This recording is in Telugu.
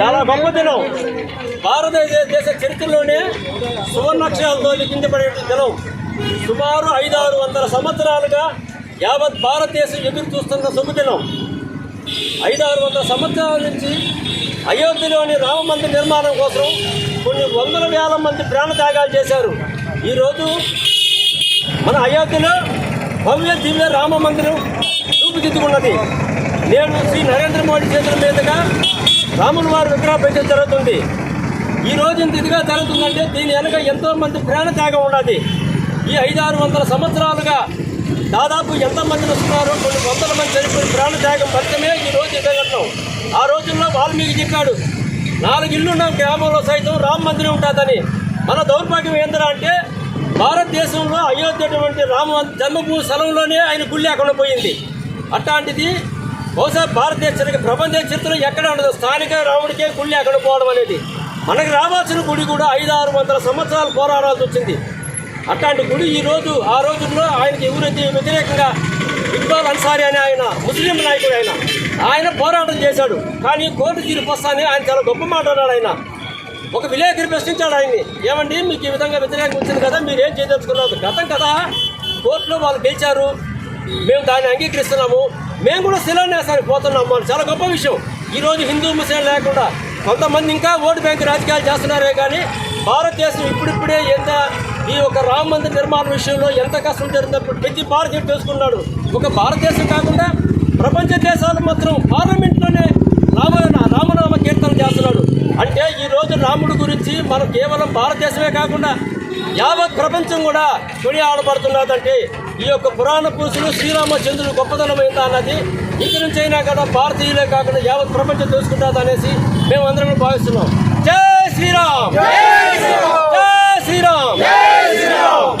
గొప్ప దినం. భారతదేశ చరిత్రలోనే సువర్ణాక్షరాలతో లిఖించబడే దినం. సుమారు ఐదారు వందల సంవత్సరాలుగా యావత్ భారతదేశం ఎదురు చూస్తున్న శుభదినం ఐదారు వందల సంవత్సరాల నుంచి అయోధ్యలోని రామ మందిర నిర్మాణం కోసం కొన్ని వందల వేల మంది ప్రాణత్యాగాలు చేశారు. ఈరోజు మన అయోధ్యలో భవ్య దివ్య రామ మందిరం రూపుదిద్దుకున్నది. నేను శ్రీ నరేంద్ర మోడీ చేతుల మీదుగా రాముల వారి విగ్రహ పెట్టడం జరుగుతుంది. ఈ రోజు ఇంత ఇదిగా జరుగుతుందంటే దీని వెనక ఎంతో మంది ప్రాణత్యాగం ఉన్నది. ఈ ఐదారు వందల సంవత్సరాలుగా దాదాపు ఎంతమంది వస్తున్నారు? కొన్ని వందల మంది చనిపోయిన ప్రాణత్యాగం ఫలితమే ఈ రోజు జరగటం ఆ రోజుల్లో వాల్మీకి చెప్పాడు నాలుగు ఇల్లున్న గ్రామంలో సైతం రామ మందిరం ఉంటుందని. మన దౌర్భాగ్యం ఏంటంటే అంటే భారతదేశంలో అయోధ్యటువంటి రామ జన్మభూమి స్థలంలోనే ఆయన గుళ్ళు లేకుండా పోయింది. అట్లాంటిది బహుశా భారతదేశ ప్రపంచ చరిత్రలో ఎక్కడ ఉండదు. స్థానిక రాముడికే గుడి ఎక్కడ పోవడం అనేది. మనకి రావాల్సిన గుడి కూడా ఐదు ఆరు వందల సంవత్సరాలు పోరాడాల్సి వచ్చింది. అట్లాంటి గుడి ఈరోజు ఆ రోజుల్లో ఆయనకి ఎవరైతే వ్యతిరేకంగా ఇక్బాల్ అన్సారీ అని ఆయన ముస్లిం నాయకుడు ఆయన ఆయన పోరాటం చేశాడు. కానీ కోర్టు తీర్పు వస్తానే ఆయన చాలా గొప్ప మాట్లాడాడు ఆయన. ఒక విలేకరి ప్రశ్నించాడు ఆయన్ని ఏమండి మీకు ఈ విధంగా వ్యతిరేకం వచ్చింది కదా మీరు ఏం చేయదలుచుకున్నారు? గతం కదా కోర్టులో వాళ్ళు గెలిచారు. మేము దాన్ని అంగీకరిస్తున్నాము. మేము కూడా శిలాన్యాసానికి పోతున్నాము మనం చాలా గొప్ప విషయం. ఈరోజు హిందూ ముస్లిం లేకుండా కొంతమంది ఇంకా ఓటు బ్యాంక్ రాజకీయాలు చేస్తున్నారే కానీ భారతదేశం ఇప్పుడిప్పుడే ఎంత ఈ ఒక రామ మందిర నిర్మాణ విషయంలో ఎంత కష్టం జరిగినప్పుడు ప్రతి భారతీయుడు తెలుసుకున్నాడు. ఒక భారతదేశం కాకుండా ప్రపంచ దేశాలు మాత్రం పార్లమెంట్లోనే రామ రామనామ కీర్తన చేస్తున్నాడు. అంటే ఈ రోజు రాముడు గురించి మనం కేవలం భారతదేశమే కాకుండా యావత్ ప్రపంచం కూడా కొడి ఆడబడుతున్నదంటే ఈ యొక్క పురాణ పురుషులు శ్రీరామచంద్రుడు గొప్పతనం అయిందా అన్నది ఇంటి నుంచి అయినా కదా భారతీయులే కాకుండా యావత్ ప్రపంచం తెలుసుకుంటుంది అనేసి మేము అందరం భావిస్తున్నాం. జై శ్రీరామ్! జై శ్రీరామ్!